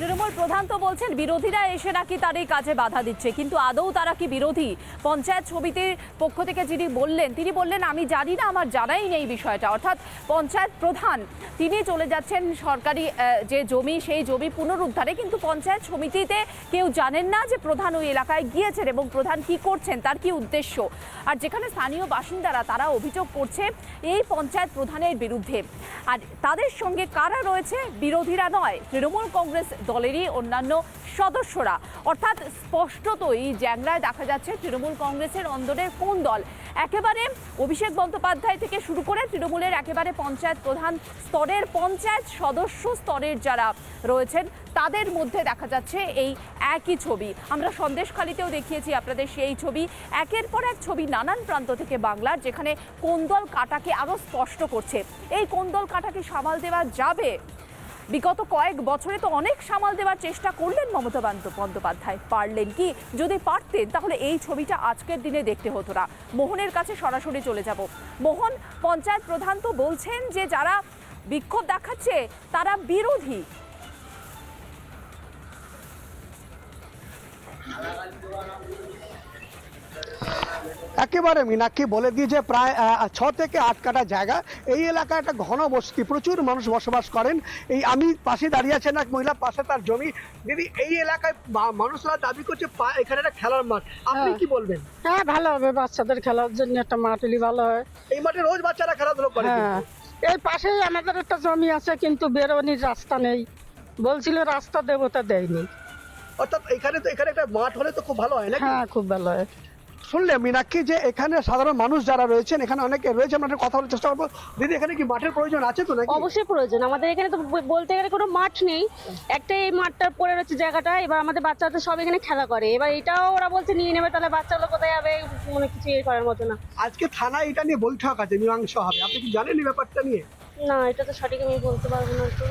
তৃণমূল প্রধান তো বলছেন, বিরোধীরা এসে নাকি তার এই কাজে বাধা দিচ্ছে, কিন্তু আদৌ তারা কি বিরোধী? পঞ্চায়েত সমিতির পক্ষ থেকে যিনি বললেন, তিনি বললেন, আমি জানি না, আমার জানাই নেই বিষয়টা। অর্থাৎ পঞ্চায়েত প্রধান, তিনি চলে যাচ্ছেন সরকারি যে জমি, সেই জমি পুনরুদ্ধারে, কিন্তু পঞ্চায়েত সমিতিতে কেউ জানেন না যে প্রধান ওই এলাকায় গিয়েছেন এবং প্রধান কি করছেন, তার কি উদ্দেশ্য? আর যেখানে স্থানীয় বাসিন্দারা, তারা অভিযোগ করছে এই পঞ্চায়েত প্রধানের বিরুদ্ধে। আর তাদের সঙ্গে কারা রয়েছে, বিরোধীরা নয়, তৃণমূল কংগ্রেস দলেরই অন্যান্য সদস্যরা। অর্থাৎ স্পষ্টতই জ্যাংরায় দেখা যাচ্ছে তৃণমূল কংগ্রেসের অন্দরের কোন দল? একেবারে অভিষেক বন্দ্যোপাধ্যায় থেকে শুরু করে তৃণমূলের একেবারে পঞ্চায়েত প্রধান স্তরের পঞ্চায়েত সদস্য স্তরের যারা রয়েছেন, তাদের মধ্যে দেখা যাচ্ছে এই একই ছবি। আমরা সন্দেশখালিতেও দেখিয়েছি আপনাদের সেই ছবি। একের পর এক ছবি নানান প্রান্ত থেকে বাংলার, যেখানে কোন্দল কাটাকে আরও স্পষ্ট করছে। এই কোন্দল কাটাকে সামাল দেওয়া যাবে? বিগত কয়েক বছরে তো অনেক সামাল দেওয়ার চেষ্টা করলেন মমতা বন্দ্যোপাধ্যায়। পারলেন কি? যদি পারতেন, তাহলে এই ছবিটা আজকের দিনে দেখতে হতো না। মোহনের কাছে সরাসরি চলে যাব। মোহন, পঞ্চায়েত প্রধান তো বলছেন যে যারা বিক্ষোভ দেখাচ্ছে, তারা বিরোধী। একেবারে মিনাক্ষী বলে দিয়েছে প্রায় ছ থেকে আট কাটা জায়গা। এই এলাকায় একটা ঘন বস্তি প্রচুর মানুষ বসবাস করেন। এই আমি পাশে দাঁড়িয়ে আছেন এক মহিলা পাশে তার জমি। দিদি এই এলাকায় মানুষরা দাবি করছে এখানে একটা খেলার মাঠ। আপনি হ্যাঁ। কি বলবেন? হ্যাঁ ভালো হবে বাচ্চাদের খেলার জন্য একটা মাঠ হলে ভালো হয়। এই মাঠে রোজ বাচ্চারা খেলাধুলো করে হ্যাঁ। এই পাশেই আমাদের একটা জমি আছে কিন্তু বেরোনির রাস্তা নেই। বলছিল রাস্তা দেবতা দেয়নি। অর্থাৎ এখানে তো এখানে একটা মাঠ হলে তো খুব ভালো হয় না হ্যাঁ খুব ভালো হয়। শুনলে মীনাক্ষী যে এখানে সাধারণ মানুষ যারা রয়েছেন এখানে অনেকে রয়েছে আমরা কথা বলার চেষ্টা করব। দিদি এখানে কি মাঠের প্রয়োজন আছে তো নাকি? অবশ্যই প্রয়োজন। আমাদের এখানে তো বলতে গেলে কোনো মাঠ নেই। একটা এই মাঠটা পড়ে রয়েছে জায়গাটা এবার আমাদের বাচ্চাদের সব এখানে খেলা করে। এবার এটাও ওরা বলছে নিয়ে নেবে তাহলে বাচ্চাগুলো কোথায় যাবে? মনে কিছু ইয়ে করার মতো না। আজকে থানায় এটা নিয়ে বৈঠক আছে মীমাংসা হবে। আপনি কি জানেন এই ব্যাপারটা নিয়ে? না এটা তো সঠিক আমি বলতে পারব না তো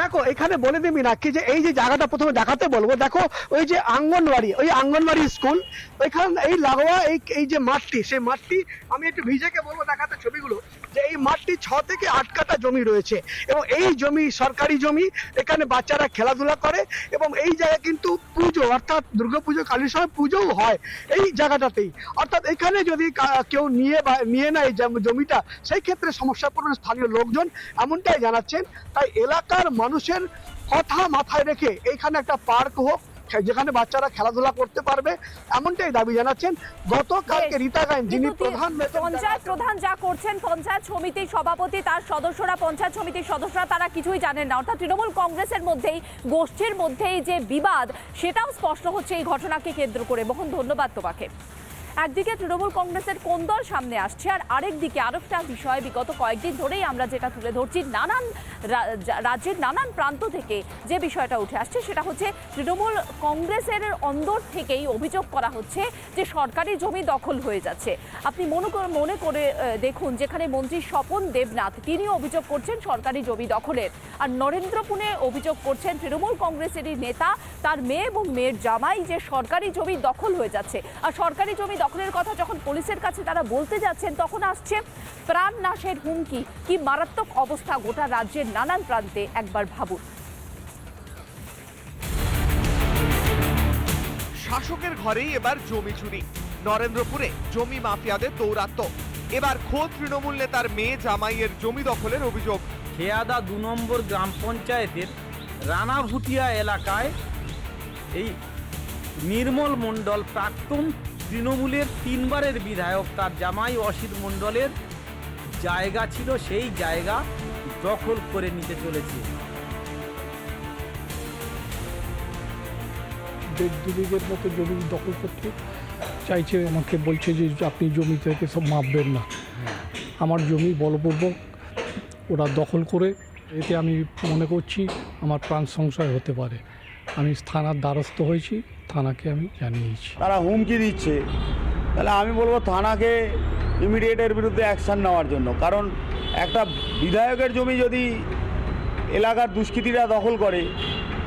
দেখো, এখানে বলে দিবি নাকি যে এই যে জায়গাটা প্রথমে দেখাতে বলব। দেখো, ওই যে আঙ্গনবাড়ি ওই আঙ্গনবাড়ি স্কুল, ওইখান এই লাগোয়া, এই এই যে মাঠটি, সেই মাঠটি আমি একটু ভিজেকে বলব দেখাতে ছবিগুলো, যে এই মাঠটি ছ থেকে আট কাটা জমি রয়েছে এবং এই জমি সরকারি জমি, এখানে বাচ্চারা খেলাধুলা করে এবং এই জায়গায় কিন্তু পুজো, অর্থাৎ দুর্গাপুজো কালীর সময় পুজোও হয় এই জায়গাটাতেই। অর্থাৎ এখানে যদি কেউ নিয়ে বা, নিয়ে নেয় জম- জমিটা, সেই ক্ষেত্রে সমস্যা পড়বে স্থানীয় লোকজন এমনটাই জানাচ্ছেন। তাই এলাকার মানুষের কথা মাথায় রেখে এইখানে একটা পার্ক হোক যেখানে বাচ্চারা খেলাধুলা করতে পারবে এমনটাই দাবি জানাচ্ছেন গতকালকে। রীতা গায়ন যিনি প্রধান পঞ্চায়েত প্রধান যা করছেন পঞ্চায়েত সমিতির সভাপতি তার সদস্যরা পঞ্চায়েত সমিতির সদস্যরা তারা কিছুই জানেন না। অর্থাৎ তৃণমূল কংগ্রেসের মধ্যেই গোষ্ঠীর মধ্যেই যে বিবাদ সেটাও স্পষ্ট হচ্ছে এই ঘটনাকে কেন্দ্র করে। মোহন ধন্যবাদ তোমাকে। একদিকে তৃণমূল কংগ্রেসের কোন দল সামনে আসছে, আর আরেক দিকে আরেকটা বিষয় বিগত কয়েকদিন ধরেই আমরা যেটা তুলে ধরছি, নানান রাজ্যের নানান প্রান্ত থেকে যে বিষয়টা উঠে আসছে সেটা হচ্ছে তৃণমূল কংগ্রেসের অন্দর থেকেই অভিযোগ করা হচ্ছে যে সরকারি জমি দখল হয়ে যাচ্ছে। আপনি মনে মনে করে দেখুন যেখানে মন্ত্রী স্বপন দেবনাথ, তিনিও অভিযোগ করছেন সরকারি জমি দখলের। আর নরেন্দ্রপুরে অভিযোগ করছেন তৃণমূল কংগ্রেসেরই নেতা, তার মেয়ে এবং মেয়ের জামাই যে সরকারি জমি দখল হয়ে যাচ্ছে। আর সরকারি জমি দখলের কথা যখন পুলিশের কাছে তারা বলতে যাচ্ছেন তখন আসছে প্রাণ নাশের হুমকি। কি মারাত্মক অবস্থা গোটা রাজ্যের নানান প্রান্তে একবার ভাবুন। শাসকের ঘরেই এবার জমি চুরি। নরেন্দ্রপুরে জমি মাফিয়াদের দৌরাত্ম এবার খোদ তৃণমূল নেতার মেয়ে জামাইয়ের জমি দখলের অভিযোগ। খেয়াদা দু নম্বর গ্রাম পঞ্চায়েতের রানাভুটিয়া এলাকায় এই নির্মল মণ্ডল প্রাক্তন তৃণমূলের তিনবারের বিধায়ক, তার জামাই অসিত মণ্ডলের জায়গা ছিল সেই জায়গা দখল করে নিতে চলেছে। দেড় মতো জমি দখল করতে চাইছে, আমাকে বলছে যে আপনি জমি থেকে সব মাপবেন না। আমার জমি বলপূর্বক ওরা দখল করে, এতে আমি মনে করছি আমার প্রাণ সংশয় হতে পারে। আমি থানার দ্বারস্থ হয়েছি থানাকে আমি জানিয়েছি। তারা হুমকি দিচ্ছে। তাহলে আমি বলব থানাকে ইমিডিয়েট এর বিরুদ্ধে অ্যাকশন নেওয়ার জন্য। কারণ একটা বিধায়কের জমি যদি এলাকার দুষ্কৃতীরা দখল করে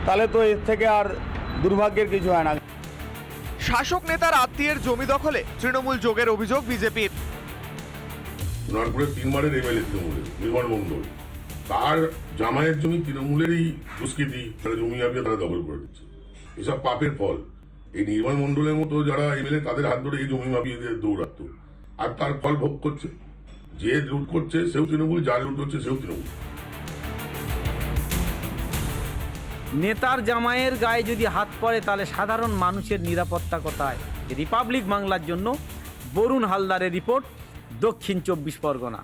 তাহলে তো এর থেকে আর দুর্ভাগ্যের কিছু হয় না। শাসক নেতার আত্মীয়ের জমি দখলে তৃণমূল যোগের অভিযোগ বিজেপির। তিনবারের এমএলএ তৃণমূলের নির্মাণ মণ্ডল। তার জামাইয়ের জমি তৃণমূলেরই দুষ্কৃতি তারা জমি আপিয়ে তারা দখল করে দিচ্ছে এসব পাপের ফল। এই নির্মল মন্ডলের মতো যারা এমএলএ তাদের হাত ধরে এই জমি মাপিয়ে দৌড়াতো। আর তার ফল ভোগ করছে। যে লুট করছে সেও তৃণমূল, যা লুট করছে সেও তৃণমূল। নেতার জামাইয়ের গায়ে যদি হাত পড়ে, তাহলে সাধারণ মানুষের নিরাপত্তা কোথায়? রিপাবলিক বাংলার জন্য বরুণ হালদারের রিপোর্ট, দক্ষিণ চব্বিশ পরগনা।